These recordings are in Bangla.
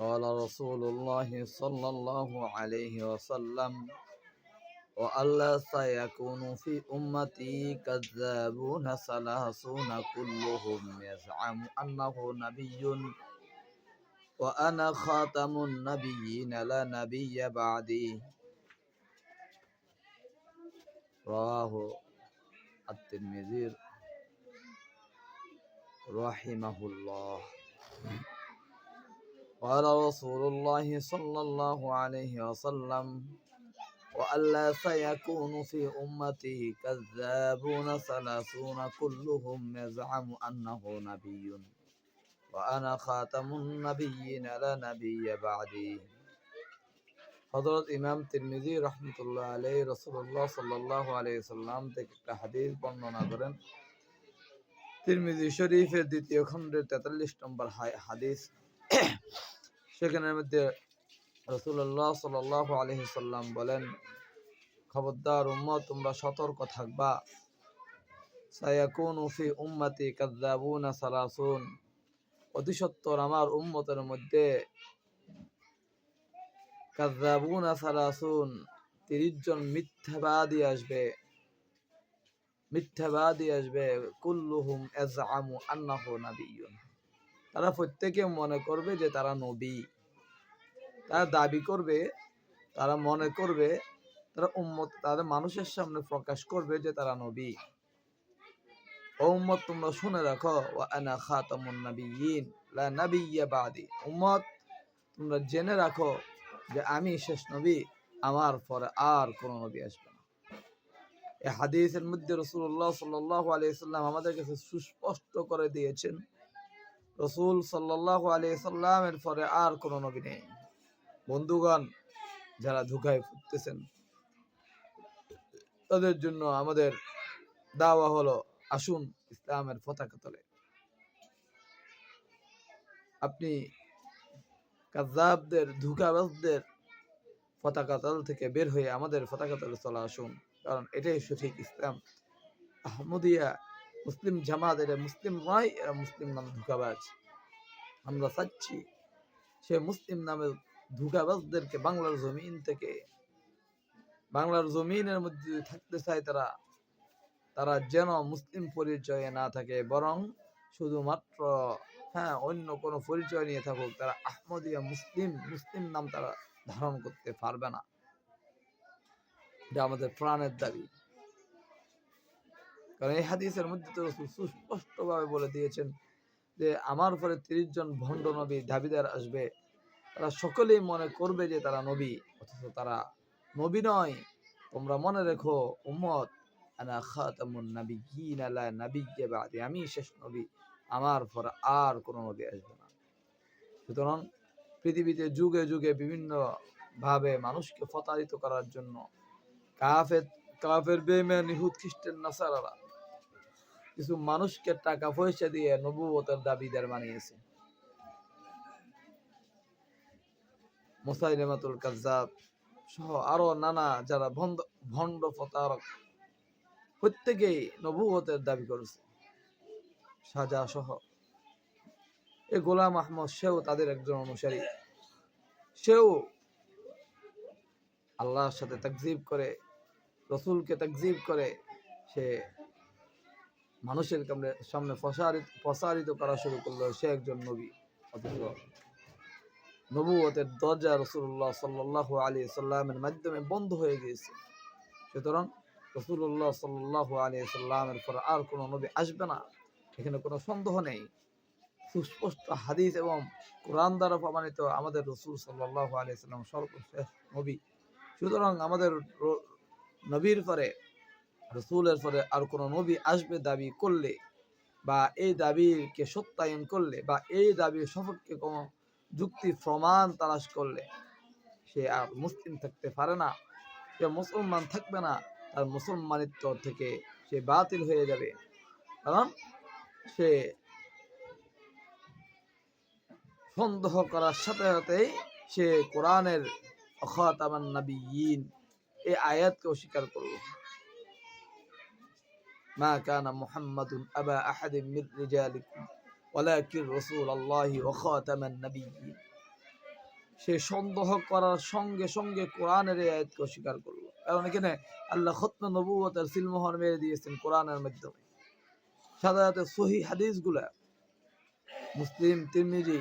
قال رسول الله صلى الله عليه وسلم وألا سيكون في أمتي كذابون ثلاثون كلهم يزعم أنه نبي وأنا خاتم النبيين لا نبي بعدي. رواه الترمذي رحمه الله. قال رسول الله صلى الله عليه وسلم وألا سيكون في أمتي كذابون ثلاثون كلهم يزعم أنه نبي وأنا خاتم النبيين لا نبي بعدي হজরত ইমাম তিরমিজি রহমতুল্লাহ আলাই রসুল্লাহ সাল্লাহ আলাই সাল্লাম থেকে একটা হাদিস বর্ণনা করেন তিরমিজি শরীফের দ্বিতীয় খণ্ডের তেতাল্লিশ নম্বর হাদিস সেখানের মধ্যে রসুল্লাহ সাল্লাহ আলহি বলেন, খবরদার উম্মত, তোমরা সতর্ক থাকবা। সায়াকুন উফি উম্মতি কাদ্দাবুনা সালাসুন। অতি আমার উম্মতের মধ্যে কাজাবুনা সালাসুন তিরিশ জন মিথ্যাবাদী আসবে। মিথ্যাবাদী আসবে। কুল্লুহুম এজামু আন্নাহু নাবিয়ুন তারা প্রত্যেকে মনে করবে যে তারা নবী। তারা দাবি করবে, তারা মনে করবে, তারা উম্মত, তাদের মানুষের সামনে প্রকাশ করবে যে তারা নবী। ও উম্মত, তোমরা শুনে রাখো আনা খাতামুন নাবিয়িন লা বাদি। উম্মত, তোমরা জেনে রাখো যে আমি শেষ নবী, আমার পরে আর কোন নবী আসবে না। এই হাদিসের মধ্যে রসুল্লাহ সাল্লাহ আলিয়াল্লাম আমাদের কাছে সুস্পষ্ট করে দিয়েছেন রসুল সাল্লাহ আলিয়াল্লামের পরে আর কোন নবী নেই। বন্ধুগণ, যারা ধুকায় ফুটতেছেন তাদের জন্য আমাদের দাওয়া হলো, আসুন ইসলামের পতাকা তলে। আপনি কাজাবদের ধুকাবাজদের পতাকা তল থেকে বের হয়ে আমাদের পতাকা তলে চলে আসুন, কারণ এটাই সঠিক ইসলাম। আহমদিয়া মুসলিম জামাত এটা মুসলিম নয়, এরা মুসলিম নাম ধুকাবাজ। আমরা চাচ্ছি সে মুসলিম নামে ধুকাবাজদেরকে বাংলার জমিন থেকে, বাংলার জমিনের মধ্যে থাকতে চায় তারা তারা যেন মুসলিম পরিচয়ে না থাকে, বরং শুধুমাত্র হ্যাঁ অন্য কোনো পরিচয় নিয়ে থাকুক, তারা আহমদিয়া মুসলিম মুসলিম নাম তারা ধারণ করতে পারবে না। এটা আমাদের প্রাণের দাবি। কারণ এই হাদিসের মধ্যে তো সুস্পষ্ট ভাবে বলে দিয়েছেন যে, আমার পরে তিরিশ জন ভণ্ড নবী দাবিদার আসবে। তারা সকলেই মনে করবে যে তারা নবী, অথচ তারা নবী নয়। তোমরা মনে রেখো, উম্মত, আনা আমি শেষ নবী, আমার পর আর কোন নবী আসবে না। সুতরাং পৃথিবীতে যুগে যুগে বিভিন্ন ভাবে মানুষকে প্রতারিত করার জন্য কাফের কাফের বেমেন ইহুদ, খ্রিস্টান, নাসারারা কিছু মানুষকে টাকা পয়সা দিয়ে নবুয়তের দাবিদার বানিয়েছে। মুসাইলেমাতুল কাজ্জাব সহ আরও নানা যারা ভণ্ড ভণ্ড প্রতারক প্রত্যেকেই নবুয়তের দাবি করেছে। সাজা সহ এ গোলাম আহমদ সেও তাদের একজন অনুসারী। সেও আল্লাহর সাথে তাকজিব করে, রসুলকে তাকজিব করে সে মানুষের সামনে প্রসারিত প্রসারিত করা শুরু করল সে একজন নবী, অথচ নবুয়তের দরজা রসুল্লাহ সাল্লাহ আলী সাল্লামের মাধ্যমে বন্ধ হয়ে গিয়েছে। সুতরাং রসুল্লাহ সাল্লাহ আলী সাল্লামের পর আর কোনো নবী আসবে না। এখানে কোনো সন্দেহ নেই। সুস্পষ্ট হাদিস এবং কোরআন দ্বারা প্রমাণিত আমাদের রসুল সাল্লাহ আলী সাল্লাম সর্বশেষ নবী। সুতরাং আমাদের নবীর পরে রসুলের পরে আর কোনো নবী আসবে দাবি করলে বা এই দাবিকে সত্যায়ন করলে বা এই দাবির সপক্ষে কোনো যুক্তি, প্রমাণ তালাশ করলে সে আর মুসলিম থাকতে পারে না। সে মুসলমান থাকবে না, তার মুসলমানিত্ব থেকে সে বাতিল হয়ে যাবে। কারণ সে সন্দেহ করার সাথে সাথেই সে কোরআনের অখাতামান নাবিয়িন এই আয়াতকে অস্বীকার করল। মা কানা মুহাম্মাদুন আবা আহাদিন মির রিজালিকুম ولكن رسول الله وخاتم النبيين সে সন্দেহ করার সঙ্গে সঙ্গে কোরআনের এই আয়াতকে অস্বীকার করলো কারণ এখানে আল্লাহ খতম নবুয়তের সিলমোহর মেরে দিয়েছেন কোরআনের মাধ্যমে সাধারণত সহি হাদিসগুলা মুসলিম তিরমিজি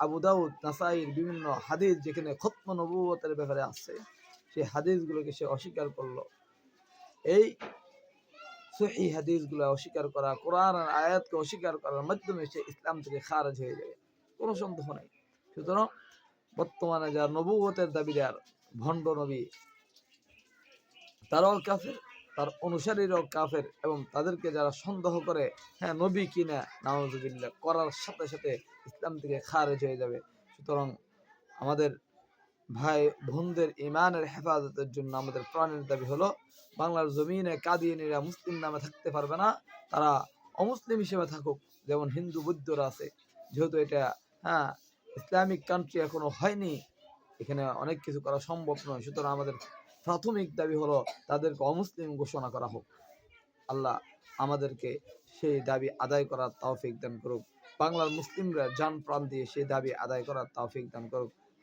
আবু দাউদ নাসাইর বিভিন্ন হাদিস যেখানে খতম নবুয়তের ব্যাপারে আছে সেই হাদিসগুলোকে সে অস্বীকার করলো এই সহি হাদিসগুলো অস্বীকার করা, কোরআন আর আয়াতকে অস্বীকার করার মাধ্যমে সে ইসলাম থেকে খারেজ হয়ে যাবে কোনো সন্দেহ নেই। সুতরাং বর্তমানে যারা নবুয়তের দাবিদার, ভণ্ড নবী, তারাও কাফের, তার অনুসারীরাও কাফের এবং তাদেরকে যারা সন্দেহ করে হ্যাঁ নবী কিনা নাউজুবিল্লাহ, করার সাথে সাথে ইসলাম থেকে খারেজ হয়ে যাবে। সুতরাং আমাদের ভাই বোনদের ইমানের হেফাজতের জন্য আমাদের প্রাণের দাবি হলো, বাংলার জমিনে কাদিয়ানিরা মুসলিম নামে থাকতে পারবে না, তারা অমুসলিম হিসেবে থাকুক, যেমন হিন্দু বৌদ্ধরা আছে। যেহেতু এটা হ্যাঁ ইসলামিক কান্ট্রি এখনও হয়নি, এখানে অনেক কিছু করা সম্ভব নয়। সুতরাং আমাদের প্রাথমিক দাবি হলো, তাদেরকে অমুসলিম ঘোষণা করা হোক। আল্লাহ আমাদেরকে সেই দাবি আদায় করার তাওফিক দান করুক। বাংলার মুসলিমরা যান প্রাণ দিয়ে সেই দাবি আদায় করার তাওফিক দান করুক।